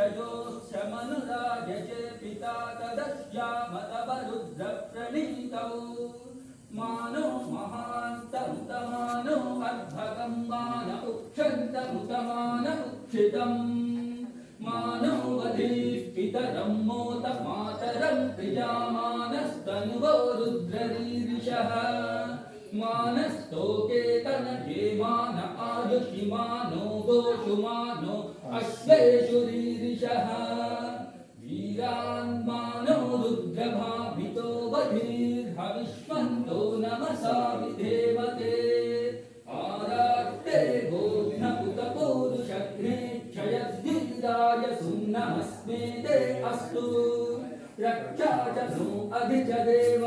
तजोश्रमनुराजचे पिता तदश्यामतवरुद्रप्रणीतौ मानो महान्तमुतमानो अर्भकं मान उक्षन्तमुतमान उक्षितम् मानो वधीः पितरं मोत मातरं प्रिजामानस्तनुवो रुद्ररीरिषः मानस्तोके तनये मान आयुषिमानो गोषुमानो अश्वेषु रीरिषः वीरान्मानो रुद्रभावितो बधिर्हविष्मन्तो नमसा विधेवते आरात्ते गोघ्नपुतपौरुषघ्ने क्षयद्धिराय सुन्नमस्मे अस्तु। रक्षा च नो अधि च देव।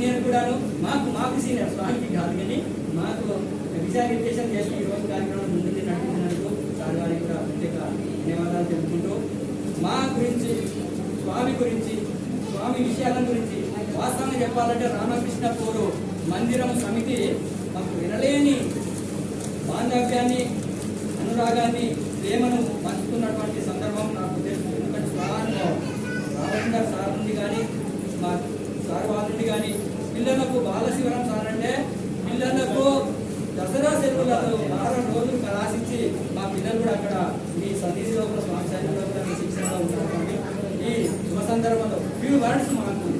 నేను కూడాను మాకు మాకు సీనియర్ స్వామికి కాదు కానీ మాకు దిశానిర్దేశం చేసి ఈరోజు కార్యక్రమం ముందుకు నడిపినందుకు సార్ వారికి కూడా ప్రత్యేక ధన్యవాదాలు తెలుపుకుంటూ మా గురించి స్వామి గురించి స్వామి విషయాల గురించి వాస్తవంగా చెప్పాలంటే రామకృష్ణ పూరు మందిరం సమితి మాకు వినలేని బాంధవ్యాన్ని అనురాగాన్ని ప్రేమను పంచుతున్నటువంటి సందర్భం నాకు తెలుసు ఎందుకంటే స్వరాన్ని రామచంద్ర సార్ నుండి కానీ మా సార్ వాళ్ళ నుండి కానీ పిల్లలకు బాలశివరం సార్ అంటే పిల్లలకు దసరా సెలవులలో వారం రోజులు కళాశించి మా పిల్లలు కూడా అక్కడ మీ సతీశిలో లోపల స్వామి సన్నిధిలో శిక్షణలో ఉంటారు ఈ శుభ సందర్భంలో ఫ్యూ వర్డ్స్ మాకు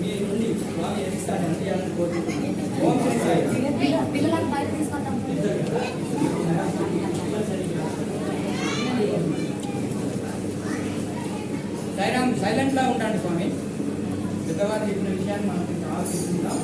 మీ నుండి స్వామి ఎదిస్తాను అందియాలని కోరుకుంటున్నాను ఓం శ్రీ సాయి పిల్లలకు బయట తీసుకుంటాం సైరామ్ సైలెంట్గా ఉంటాడు స్వామి పెద్దవారు చెప్పిన విషయాన్ని మనం కొంచెం ఆలోచిస్తుంటాం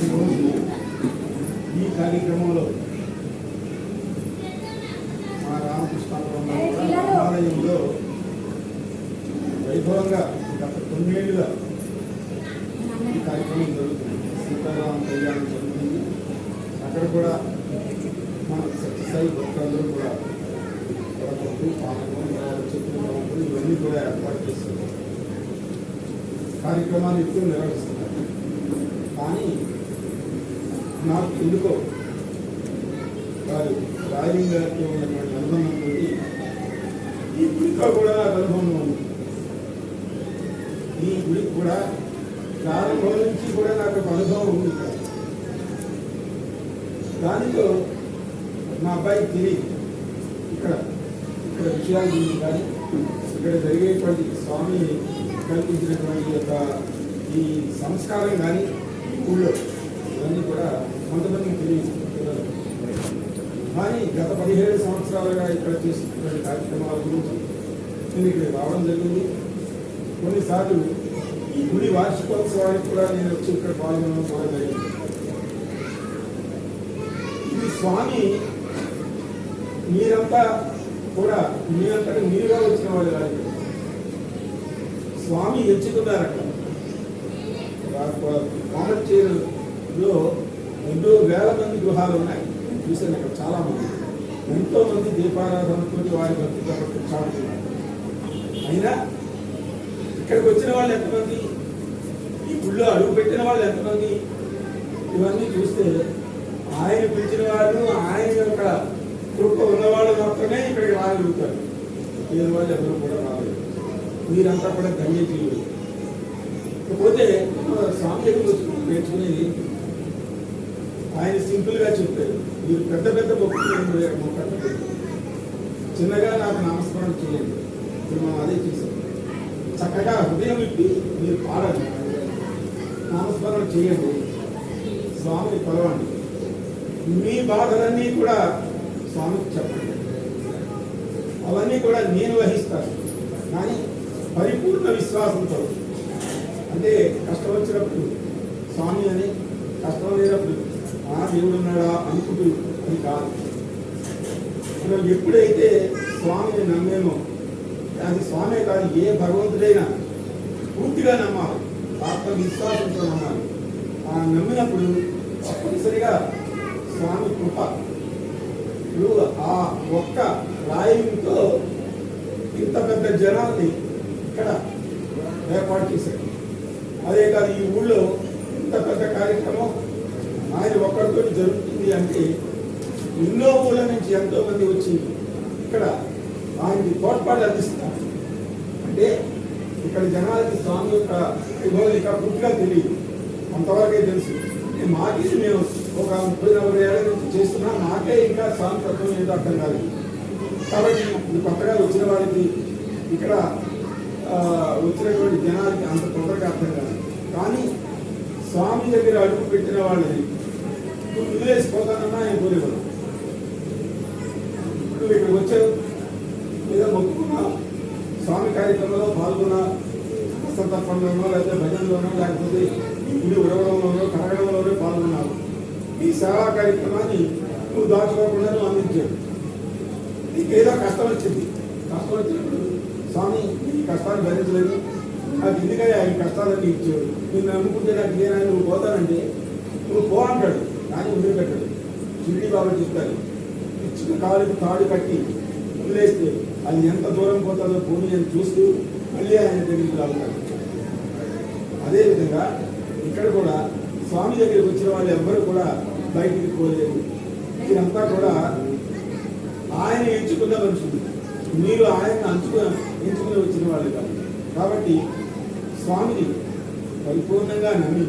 ఈరోజు ఈ కార్యక్రమంలో మా రామకృష్ణాపురం ఆలయంలో వైభవంగా గత తొమ్మిదేళ్ళుగా ఈ కార్యక్రమం జరుగుతుంది. సీతారామ కళ్యాణం జరుగుతుంది. అక్కడ కూడా మన సత్యసాయి భక్తులందరూ కూడా వరపట్టు పానకం చెట్లు బాగుంటుంది ఇవన్నీ కూడా ఏర్పాటు చేస్తున్నారు. కార్యక్రమాలు ఎక్కువ నిర్వహిస్తున్నారు. కానీ నాకు ఎందుకో వారు రాయలింగ్ గారితో ఉన్న గుడితో కూడా నాకు అనుభవం ఉంది. ఈ గుడికి కూడా ప్రారంభం నుంచి కూడా నాకు ఒక అనుభవం ఉంది. ఇక్కడ దానితో మా అబ్బాయి తిరిగి ఇక్కడ ఇక్కడ విషయాలు ఉంది కానీ ఇక్కడ జరిగేటువంటి స్వామి కల్పించినటువంటి యొక్క ఈ సంస్కారం కానీ ఊళ్ళో ఇవన్నీ కూడా కొంతమందికి తెలియదు కానీ గత పదిహేడు సంవత్సరాలుగా ఇక్కడ చేస్తున్న కార్యక్రమాల గురించి నేను ఇక్కడ రావడం జరిగింది. కొన్నిసార్లు ఈ గుడి వార్షికోత్సవానికి కూడా నేను వచ్చి ఇక్కడ పాల్గొనడం కూడా జరిగింది. ఇది స్వామి మీరంతా కూడా మీరంతటి మీరుగా వచ్చిన వాళ్ళు కాదు. స్వామి ఎంచుకున్నారు అక్కడ కోమచేరులో ఎన్నో వేల మంది గృహాలు ఉన్నాయి. చూసాను అక్కడ చాలా మంది. ఎంతో మంది దీపారాధనతో వారి భక్తితో చాటుతున్నారు అయినా ఇక్కడికి వచ్చిన వాళ్ళు ఎంతమంది? ఈ గుళ్ళో అడుగు పెట్టిన వాళ్ళు ఎంతమంది? ఇవన్నీ చూస్తే ఆయన పిలిచిన వాళ్ళు ఆయన యొక్క కృప ఉన్నవాళ్ళు మాత్రమే ఇక్కడికి రాగలుగుతారు. లేని వాళ్ళు ఎవరు కూడా రాలేదు. మీరంతా కూడా ధన్యజీవులు. ఇకపోతే స్వామి దగ్గరికి నేర్చుకునేది ఆయన సింపుల్గా చెప్పారు. మీరు పెద్ద పెద్ద మొక్కలు చిన్నగా నాకు నామస్మరణ చేయండి. ఇప్పుడు మనం అదే చేసాం చక్కగా హృదయం ఇప్పి మీరు పాడండి. నామస్మరణ చేయండి. స్వామిని కొలవండి మీ బాధలన్నీ కూడా స్వామికి చెప్పండి. అవన్నీ కూడా నేను వహిస్తాను. కానీ పరిపూర్ణ విశ్వాసంతో. అంటే కష్టం వచ్చినప్పుడు స్వామి అని కష్టం లేనప్పుడు ఆ దేవుడు ఉన్నాడా అనుకుంటూ అది కాదు. మనం ఎప్పుడైతే స్వామిని నమ్మేమో అది స్వామే కాదు ఏ భగవంతుడైనా పూర్తిగా నమ్మాలి. ఆత్మవిశ్వాసంతో నమ్మాలి. ఆ నమ్మినప్పుడు తప్పనిసరిగా స్వామి కృప ఇప్పుడు ఆ ఒక్క రాయంతో ఇంత పెద్ద జనాల్ని ఇక్కడ ఏర్పాటు చేశారు అదే కాదు ఈ ఊళ్ళో ఇంత పెద్ద కార్యక్రమం ఆయన ఒక్కడితో జరుగుతుంది అంటే ఎన్నో ఊళ్ళ నుంచి ఎంతో మంది వచ్చి ఇక్కడ ఆయనకి తోడ్పాటు అందిస్తుంది అంటే ఇక్కడ జనాలకి స్వామి యొక్క వైభవం ఇంకా పూర్తిగా తెలియదు. అంతవరకే తెలుసు. మాకి మేము ఒక ముప్పై నలభై ఏళ్ళ నుంచి చేస్తున్నా నాకే ఇంకా స్వామి తత్వం ఏదో అర్థం కాదు కాబట్టి కొత్తగా వచ్చిన వారికి ఇక్కడ వచ్చినటువంటి జనాలకి అంత తొందరగా అర్థం కాదు కానీ స్వామి దగ్గర అడుగు పెట్టిన వాళ్ళని నువ్వు వదిలేసిపోతానన్నా ఆయన కోరేవాడు నువ్వు ఇక్కడికి వచ్చావు. ఏదో మొక్కుకున్నా స్వామి కార్యక్రమంలో పాల్గొన్న సందర్భంలోనో లేకపోతే భజనలోనో లేకపోతే ఇల్లు ఉరవడంలోనో కడగడంలోనో పాల్గొన్నారు. ఈ సేవా కార్యక్రమాన్ని నువ్వు దాచుకోకుండా నువ్వు అందించావు. నీకేదో కష్టం వచ్చింది. కష్టం వచ్చినప్పుడు స్వామి ఈ కష్టాన్ని భరించలేదు. అది ఎందుకని ఈ కష్టాలన్నీ ఇచ్చాడు? నిన్ను నమ్ముకుంటే నాకు నేనని నువ్వు పోతానంటే నువ్వు పో అంటాడు. కానీ వదిలిపెట్టాడు షిరిడి బాబు చెప్తారు ఇచ్చిన కాలుకి తాడు కట్టి వదిలేస్తే అది ఎంత దూరం పోతుందో భూమి అని చూస్తూ మళ్ళీ ఆయన దగ్గరికి రాలుతాడు అదేవిధంగా ఇక్కడ కూడా స్వామి దగ్గరికి వచ్చిన వాళ్ళు ఎవ్వరు కూడా బయటికి పోలేదు. ఇదంతా కూడా ఆయన ఎంచుకున్న మనుషులు. మీరు ఆయన అంచుకున్న ఎంచుకుని వచ్చిన వాళ్ళు కాదు. కాబట్టి స్వామిని పరిపూర్ణంగా నమ్మి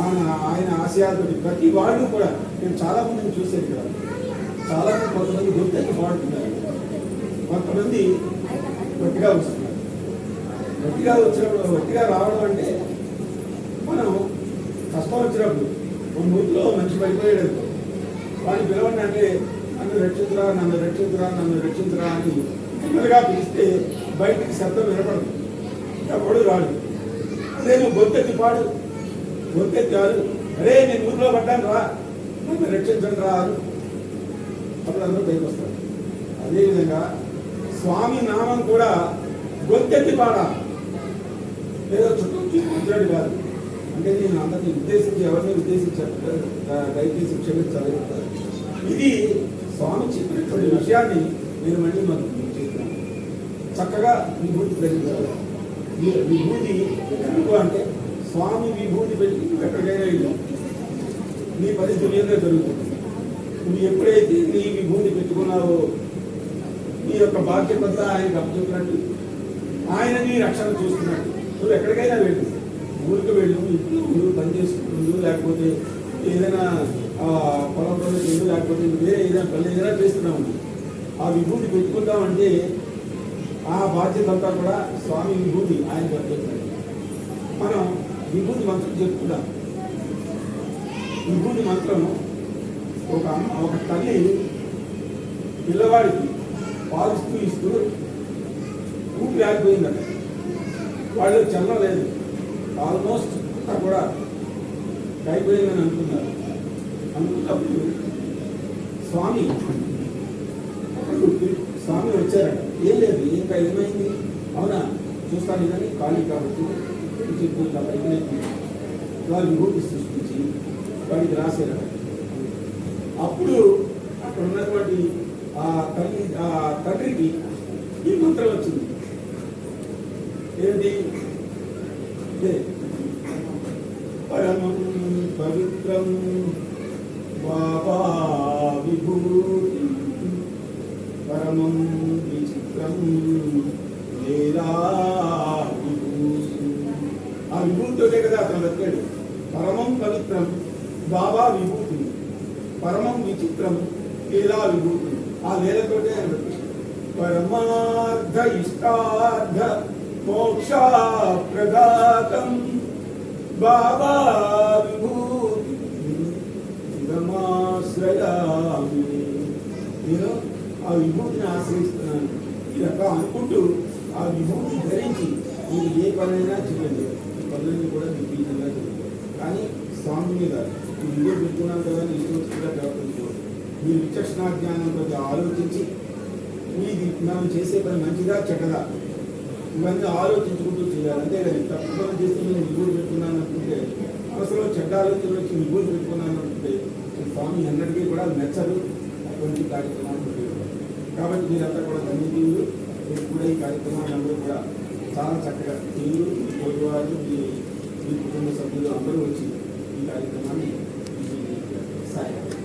ఆయన ఆయన ఆశయాలతోటి ప్రతి వాళ్ళు కూడా నేను చాలా మందిని చూశాను ఇక్కడ. చాలా మంది కొంతమంది గుర్తెక్కి వాడుతున్నారు కొంతమంది గట్టిగా వస్తున్నారు. గట్టిగా వచ్చినప్పుడు గట్టిగా రావడం అంటే మనం కష్టం వచ్చినప్పుడు ఒక నూతిలో మంచి పడిపోయాడు అనుకో. వాడిని పిలవండి అంటే నన్ను రక్షించరా నన్ను రక్షించరా నన్ను రక్షించరా అని నెమ్మదిగా పిలిస్తే బయటికి శబ్దం వినపడదు. ఎవడు రాడు అదే నువ్వు గొంతెత్తి పాడు. గొంతెత్తి రాదు అరే నేను ఊరిలో పడ్డాను రా. నన్ను రక్షించండి రా అని అప్పుడు అందరూ బయటకు వస్తారు అదేవిధంగా స్వామి నామం కూడా గొంతెత్తి పాడాలి. లేదా చుట్టూ చూపించాడు కాదు. అంటే నేను అందరినీ ఉద్దేశించి ఎవరిని ఉద్దేశించాను? దయచేసి క్షమించాలి ఇది స్వామి చెప్పినటువంటి విషయాన్ని నేను మళ్ళీ మనకు చేస్తాను చక్కగా విభూతి ధరించాలి విభూతి ఎందుకు అంటే స్వామి విభూతి పెట్టి నువ్వు ఎక్కడికైనా వెళ్ళు. నీ పని దుర్యంగా జరుగుతుంది నువ్వు ఎప్పుడైతే నీ విభూతి పెట్టుకున్నావో నీ యొక్క బాధ్యత ఆయనకు అప్పచెప్పినట్టు ఆయన నీ రక్షణ చూస్తున్నట్టు నువ్వు ఎక్కడికైనా వెళ్ళు. ఊరికి వెళ్ళు ఇంట్లో ఉండు పని చేసుకుంటుండు లేకపోతే ఏదైనా ఆ, పొలంలో వెళ్ళు లేకపోతే వేరే ఏదైనా పని ఏదైనా చేస్తున్నావు. ఆ విభూతి పెట్టుకుందామంటే ఆ బాధ్యత అంతా కూడా స్వామి విభూతి ఆయన చెప్తాడు మనం విభూతి మంత్రం చెప్పుకుందాం. విభూతి మంత్రం ఒక ఒక తల్లి పిల్లవాడికి పాలిస్తూ ఇస్తూ ఊపిరి ఆగిపోయిందట. వాళ్ళు చల్లలేదు ఆల్మోస్ట్ అంతా కూడా అయిపోయిందని అనుకున్నారు. అనుకున్నప్పుడు స్వామి అప్పుడు స్వామి వచ్చారట. ఏం లేదు ఇంకా ఏమైంది? అవునా? చూస్తాను కానీ ఖాళీ కాబట్టి చెప్పు ఇంకా పైకి వారి విభూతి సృష్టించి వాడికి రాశారట అప్పుడు అక్కడ ఉన్నటువంటి ఆ తల్లి ఆ తండ్రికి ఈ మంత్రం వచ్చింది. ఏంటి? పరమం పవిత్రం బాబా విభూతి పరమం విచిత్రం లేదా విభూతి ఆ విభూతితోటే కదా అతను బతికాడు. పరమం పవిత్రం బాబా విభూతి పరమం విచిత్రం లీలా నేలతోటే పరమార్థ ఇష్టార్థ మోక్ష ప్రదాతం బాబా విభూతి ఇదమాశ్రయామి నేను ఆ విభూతిని ఆశ్రయిస్తున్నాను. ఈ రకం అనుకుంటూ ఆ విభూతి ధరించి మీరు ఏ పనైనా చేయండి. పనులన్నీ కూడా మీకు ఈ చేయండి కానీ స్వామి మీద ఈ పెట్టుకున్నాను కదా ఇష్టం వచ్చినట్టుగా కాకుండా మీ విచక్షణ జ్ఞానంతో ఆలోచించి మీది మనం చేసే పని మంచిదా చెడ్డదా ఇవన్నీ ఆలోచించుకుంటూ చేయాలి అంతేగాని తప్పు పని చేస్తే నేను విభూతి పెట్టుకున్నాను అనుకుంటే అవసరం చెడ్డ ఆలోచన వచ్చి విభూతి పెట్టుకున్నాను అనుకుంటే స్వామి ఎన్నటికీ కూడా మెచ్చరు అటువంటి కార్యక్రమాలు కాబట్టి మీరంతా కూడా ధన్యజీవులు మీరు కూడా ఈ కార్యక్రమాలందరూ కూడా చాలా చక్కగా మీరు మీ తోటివారు మీ మీ కుటుంబ సభ్యులు అందరూ వచ్చి ఈ కార్యక్రమాన్ని సాయం